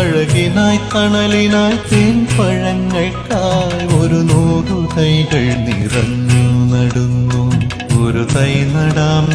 അഴകിനായി തണലിനായി കായ് ഒരു നൂറു തൈകൾ നിറഞ്ഞു നടുന്നു. ഒരു തൈ നടാം